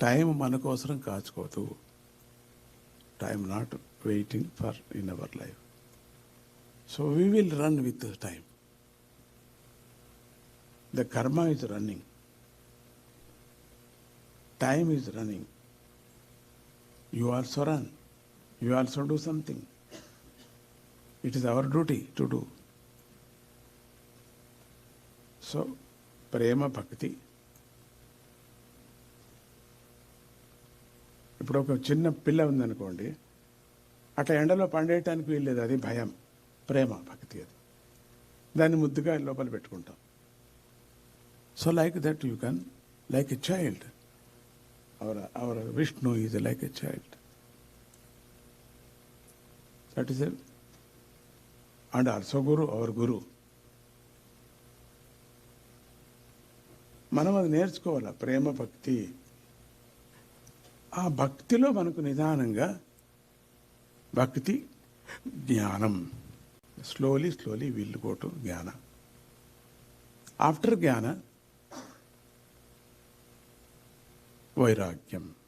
Time మన కోసరం కాచుకోదు time not waiting for in our life so we will run with time the karma is running time is running you also run you also do something it is our duty to do so ప్రేమ భక్తి ఇప్పుడు ఒక చిన్న పిల్ల ఉందనుకోండి అట్లా ఎండలో పండేయటానికి వీల్లేదు అది భయం ప్రేమ భక్తి అది. దాన్ని ముద్దుగా లోపల పెట్టుకుంటాం. So like that you can like a child our our Vishnu is like a child that is and also guru our guru మనం అది నేర్చుకోవాలి? ప్రేమ భక్తి. ఆ భక్తిలో మనకు నిదానంగా భక్తి జ్ఞానం. Slowly slowly will go to jnana. After jnana వైరాగ్యం.